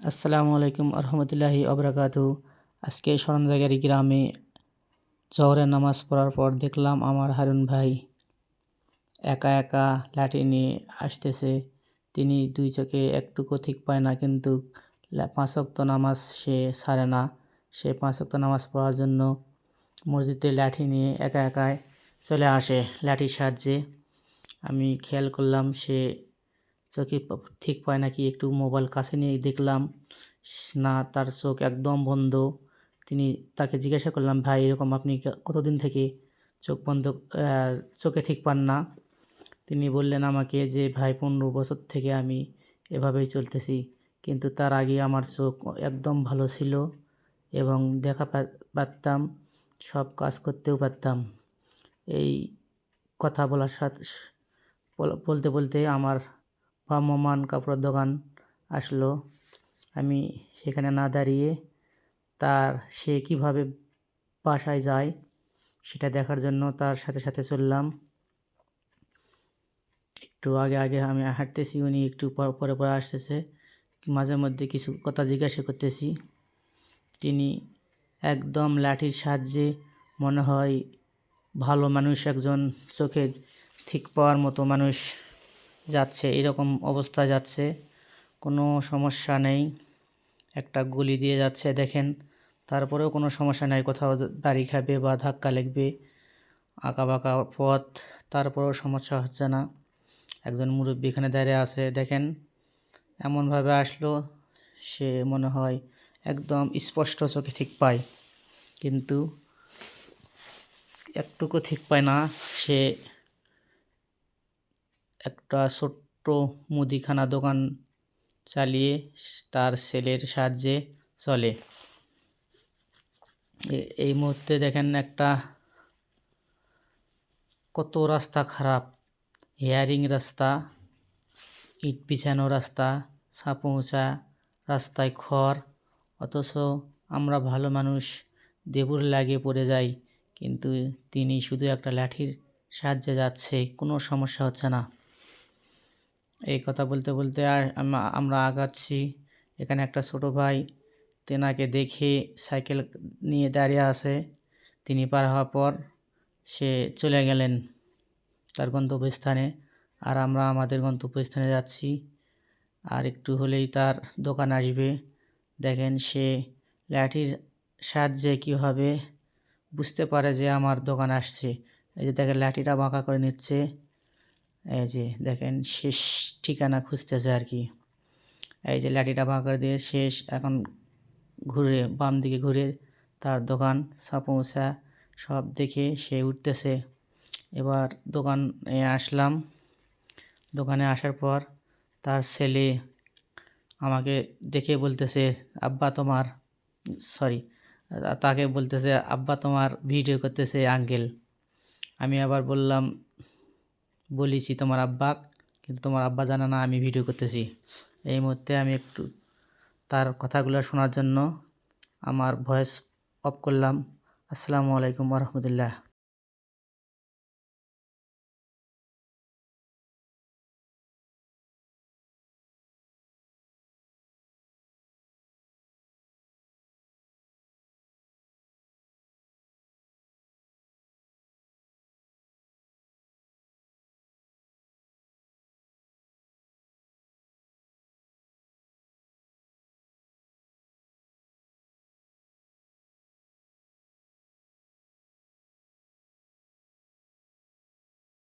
আসসালামু আলাইকুম আরহামতুল্লাহি আবরাকাতু আজকে সরঞ্জাগারি গ্রামে জহরের নামাজ পড়ার পর দেখলাম আমার হারুন ভাই একা একা লাঠি নিয়ে আসতেছে। তিনি দুই চোখে একটুকু ঠিক পায় না, কিন্তু লা- পাঁচ ওয়াক্ত নামাজ সে ছাড়ে না। সে পাঁচ ওয়াক্ত নামাজ পড়ার জন্য মসজিদে লাঠি নিয়ে একা একাই চলে আসে লাঠির সাহায্যে আমি খেয়াল করলাম সে চোখে ঠিক পায় নাকি একটু মোবাইল কাছে নিয়ে দেখলাম না তার চোখ একদম বন্ধ। তিনি তাকে জিজ্ঞাসা করলাম, ভাই, এরকম আপনি কতদিন থেকে চোখ বন্ধ চোখে ঠিক পান না? তিনি বললেন, আমাকে যে ভাই, পনেরো বছর থেকে আমি এভাবেই চলতেছি, কিন্তু তার আগে আমার চোখ একদম ভালো ছিল এবং দেখা পারতাম, সব কাজ করতেও পারতাম। এই কথা বলার সাথে বলতে বলতে আমার ভ্রাম্যমান কাপড়ের দোকান আসলো। আমি সেখানে না দাঁড়িয়ে তার সে কীভাবে বাসায় যায় সেটা দেখার জন্য তার সাথে সাথে চললাম। একটু আগে আগে আমি হাঁটতেছি, উনি একটু পর- পরে আসতেছে। মাঝে মধ্যে কিছু কথা জিজ্ঞাসা করতেছি। তিনি একদম লাঠির সাহায্যে মনে হয় ভালো মানুষ, একজন চোখে ঠিক পাওয়ার মতো মানুষ। যাচ্ছে, এরকম অবস্থা যাচ্ছে, কোনো সমস্যা নেই। একটা গুলি দিয়ে যাচ্ছে, দেখেন। তারপরেও কোনো সমস্যা নাই, কোথাও বাড়ি খাবে বা ধাক্কা লাগবে আঁকা বাঁকা পথ, তারপরেও সমস্যা হচ্ছে না। একজন মুরব্বী এখানে দাঁড়িয়ে আছে, দেখেন। এমনভাবে আসলো, সে মনে হয় একদম স্পষ্ট চোখে ঠিক পায়, কিন্তু একটুকু ঠিক পায় না। সে একটা ছোট্ট মুদিখানা দোকান চালিয়ে তার ছেলের সাহায্যে চলে। এই মুহূর্তে দেখেন একটা কত রাস্তা খারাপ। হেয়ারিং রাস্তা, ইট পিছানো রাস্তা, সাপ উঁচা রাস্তায় খড়। অথচ আমরা ভালো মানুষ, দেবুর লাগে পড়ে যাই, কিন্তু তিনি শুধু একটা লাঠির সাহায্যে যাচ্ছে, কোনো সমস্যা হচ্ছে না। এই কথা বলতে বলতে আমরা আগাচ্ছি। এখানে একটা ছোট ভাই, তেনাকে দেখে সাইকেল নিয়ে দাঁড়িয়ে আছে। তিনি পার হওয়ার পর সে চলে গেলেন তার গন্তব্যস্থানে। আর আমরা আমাদের গন্তব্যস্থানে যাচ্ছি। আর একটু হলেই তার দোকান আসবে। দেখেন সে লাঠির সাহায্যে কীভাবে বুঝতে পারে যে আমার দোকান আসছে। এই যে দেখেন, লাঠিটা বাঁকা করে নিচ্ছে। এই যে দেখেন শেষ ঠিকানা খুঁজতেছে আর কি। এই যে লাঠিটা বাঁকা করে দিয়ে শেষ এখন ঘুরে বাম দিকে ঘুরে তার দোকান, সাপোসা সব দেখে সে উঠতেছে। এবার দোকানে আসলাম। দোকানে আসার পর তার ছেলে আমাকে দেখে বলতেছে, আব্বা তোমার, সরি, তাকে বলতেছে, আব্বা তোমার ভিডিও করতেছে আঙ্কেল। আমি আবার বললাম বলেছি তোমার আব্বা, কিন্তু তোমার আব্বা জানে না আমি ভিডিও করতেছি। এই মুহূর্তে আমি একটু তার কথাগুলো শোনার জন্য আমার ভয়েস অফ করলাম। আসসালামু আলাইকুম রহমতুল্লাহ।